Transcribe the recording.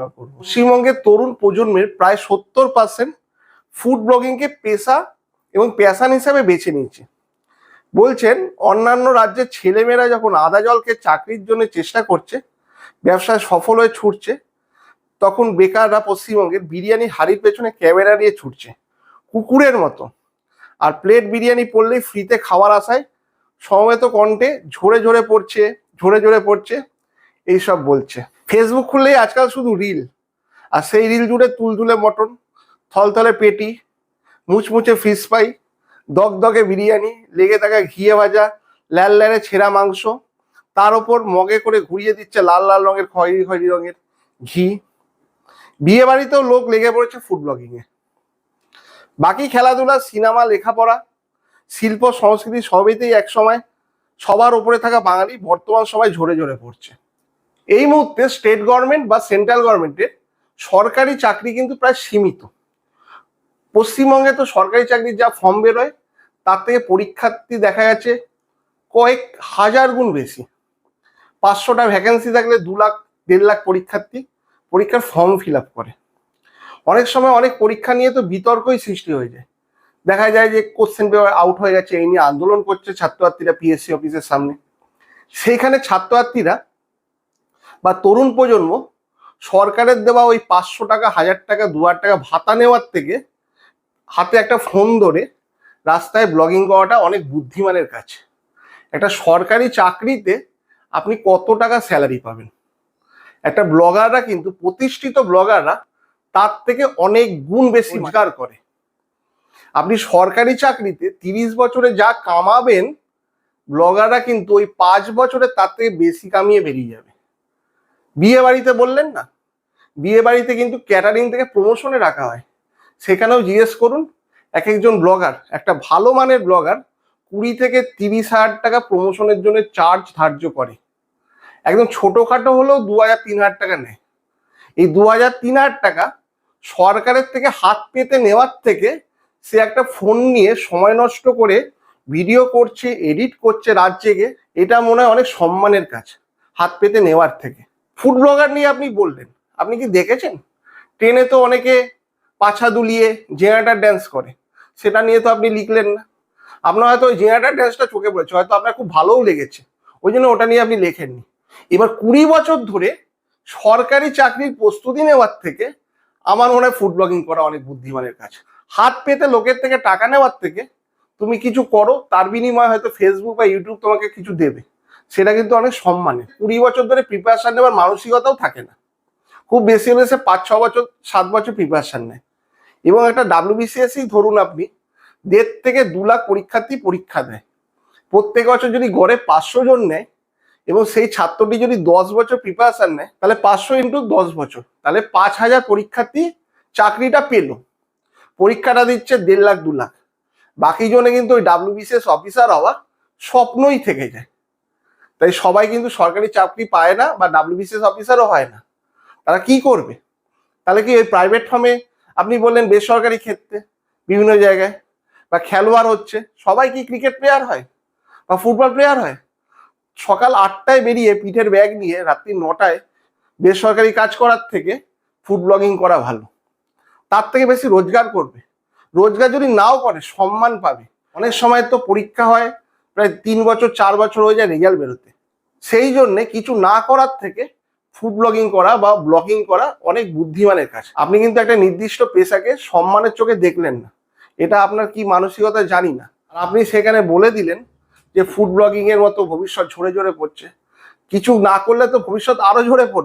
পশ্চিমবঙ্গের তরুণ প্রজন্মের প্রায় সত্তর পার্সেন্ট ফুড ব্লগিংকে পেশা এবং প্যাশান হিসাবে বেছে নিয়েছে। বলছেন, অন্যান্য রাজ্যের ছেলেমেয়েরা যখন আদা জলকে চাকরির জন্য চেষ্টা করছে ব্যবসায় সফল হয়ে ছুটছে, তখন বেকাররা পশ্চিমবঙ্গের বিরিয়ানি হাড়ির পেছনে ক্যামেরা নিয়ে ছুটছে, কুকুরের মতো। আর প্লেট বিরিয়ানি পড়লেই ফ্রিতে খাওয়ার আশায় সমবেত কণ্ঠে ঝরে ঝরে পড়ছে, ঝরে ঝরে পড়ছে, এইসব বলছে। ফেসবুক খুললেই আজকাল শুধু রিল আর সেই রিল জুড়ে তুলতুলে মটন থলথলে পেটি, মুচমুচে ফিশ ফ্রাই দগদগে বিরিয়ানি, লেগে থাকা ঘিয়ে ভাজা, ল্যাল ল্যালে ছেঁড়া মাংস, তার ওপর মগে করে ঘুরিয়ে দিচ্ছে লাল লাল রঙের, খয়েরি খয়েরি রঙের ঘি। বিয়ে বাড়িতেও লোক লেগে পড়েছে ফুড ব্লগিংয়ে বাকি খেলাধুলা সিনেমা লেখাপড়া, শিল্প, সংস্কৃতি সবেতেই এক সময় সবার ওপরে থাকা বাঙালি বর্তমান সময় ঝরে ঝরে পড়ছে। এই মুহূর্তে স্টেট গভর্নমেন্ট বা সেন্ট্রাল গভর্নমেন্টের সরকারি চাকরি কিন্তু প্রায় সীমিত। পশ্চিমবঙ্গে তো সরকারি চাকরির যা ফর্ম বেরোয় থেকে পরীক্ষার্থী দেখা গেছে কয়েক হাজার গুণ বেশি। পাঁচশোটা ভ্যাকেন্সি থাকলে দু লাখ, দেড় লাখ পরীক্ষার্থী পরীক্ষার ফর্ম ফিল করে। অনেক সময় অনেক পরীক্ষা নিয়ে তো বিতর্কই সৃষ্টি হয়ে যায়। দেখা যায় যে কোশ্চেন পেপার আউট হয়ে গেছে, এই নিয়ে আন্দোলন করছে ছাত্রছাত্রীরা পিএসসি অফিসের সামনে। সেইখানে ছাত্রছাত্রীরা বা তরুণ প্রজন্ম সরকারের দেওয়া ওই পাঁচশো টাকা হাজার টাকা দু হাজার টাকা ভাতা নেওয়ার থেকে হাতে একটা ফোন ধরে রাস্তায় ব্লগিং করাটা অনেক বুদ্ধিমানের কাজ। একটা সরকারি চাকরিতে আপনি কত টাকা স্যালারি পাবেন? একটা ব্লগাররা কিন্তু প্রতিষ্ঠিত ব্লগাররা তার থেকে অনেক গুণ বেশি রোজগার করে। আপনি সরকারি চাকরিতে তিরিশ বছরে যা কামাবেন ব্লগাররা কিন্তু ওই পাঁচ বছরে তার থেকে বেশি কামিয়ে বেরিয়ে যাবে। বিয়ে বাড়িতে বললেন না? বিয়ে বাড়িতে কিন্তু ক্যাটারিং থেকে প্রমোশনে রাখা হয়। সেখানেও জিজ্ঞেস করুন, এক একজন ব্লগার একটা ভালো মানের ব্লগার কুড়ি থেকে তিরিশ হাজার টাকা প্রমোশনের জন্য চার্জ ধার্য করে। একদম ছোটোখাটো হলেও দু হাজার তিন হাজার টাকা নেয়। এই দু হাজার তিন হাজার টাকা সরকারের থেকে হাত পেতে নেওয়ার থেকে সে একটা ফোন নিয়ে সময় নষ্ট করে ভিডিও করছে এডিট করছে রাত জেগে এটা মনে হয় অনেক সম্মানের কাজ, হাত পেতে নেওয়ার থেকে। ফুড ব্লগার নিয়ে আপনি বললেন। আপনি কি দেখেছেন? ট্রেনে তো অনেকে পাছা দুলিয়ে জেনারেটার ড্যান্স করে। সেটা নিয়ে তো আপনি লিখলেন না। আপনার হয়তো ওই জেনারেটার ড্যান্সটা চোখে পড়েছে, হয়তো আপনার খুব ভালোও লেগেছে। ওই জন্য ওটা নিয়ে আপনি লেখেননি। এবার কুড়ি বছর ধরে সরকারি চাকরির প্রস্তুতি নেওয়ার থেকে আমার মনে হয় ফুড ব্লগিং করা অনেক বুদ্ধিমানের কাজ। হাত পেতে লোকের থেকে টাকা নেওয়ার থেকে তুমি কিছু করো, তার বিনিময়ে হয়তো ফেসবুক বা ইউটিউব তোমাকে কিছু দেবে। সেটা কিন্তু অনেক সম্মানের কুড়ি বছর ধরে প্রিপারেশন নেওয়ার মানসিকতাও থাকে না। খুব বেশি হলে সে পাঁচ, ছ বছর, সাত বছর প্রিপারেশন নেয়। এবং একটা ডাব্লিউবিসিএসই ধরুন আপনি, দেড় থেকে দু লাখ পরীক্ষার্থী পরীক্ষা দেয়। প্রত্যেক বছর যদি গড়ে পাঁচশো জন নেয় এবং সেই ছাত্রটি যদি দশ বছর প্রিপারেশন নেয়, তাহলে পাঁচশো ইন্টু দশ বছর। তাহলে পাঁচ হাজার পরীক্ষার্থী চাকরিটা পেল। পরীক্ষাটা দিচ্ছে দেড় লাখ, দু লাখ। বাকি জনে কিন্তু ওই ডাব্লিউবিসিএস অফিসার হওয়া স্বপ্নই থেকে যায়। তাই সবাই কিন্তু সরকারি চাকরি পায় না বা ডাব্লিউবিসিএস অফিসারও হয় না। তারা কি করবে? তাহলে কি ওই প্রাইভেট ফার্মে আপনি বললেন বেসরকারি ক্ষেত্রে, বিভিন্ন জায়গায়, বা খেলোয়াড় হচ্ছে, সবাই কি ক্রিকেট প্লেয়ার হয়? বা ফুটবল প্লেয়ার হয়? সকাল আটটায় বেরিয়ে পিঠের ব্যাগ নিয়ে রাত্রি নটায় বেসরকারি কাজ করার থেকে ফুড ব্লগিং করা ভালো। তার থেকে বেশি রোজগার করবে। রোজগার যদি নাও করে, সম্মান পাবে। অনেক সময় তো পরীক্ষা হয় প্রায় তিন বছর, চার বছর হয়ে যায় রেজাল্ট বেরোতে। সেই জন্যে কিছু না করার থেকে ফুড ব্লগিং করা বা ব্লগিং করা অনেক বুদ্ধিমানের কাজ। আপনি কিন্তু একটা নির্দিষ্ট পেশাকে সম্মানের চোখে দেখলেন না। এটা আপনার কি মানসিকতা জানি না। আর আপনি সেখানে বলে দিলেন যে ফুড ব্লগিং এর মতো ভবিষ্যৎ ঝরে ঝরে পড়ছে। কিছু না করলে তো ভবিষ্যৎ আরও ঝরে পড়বে।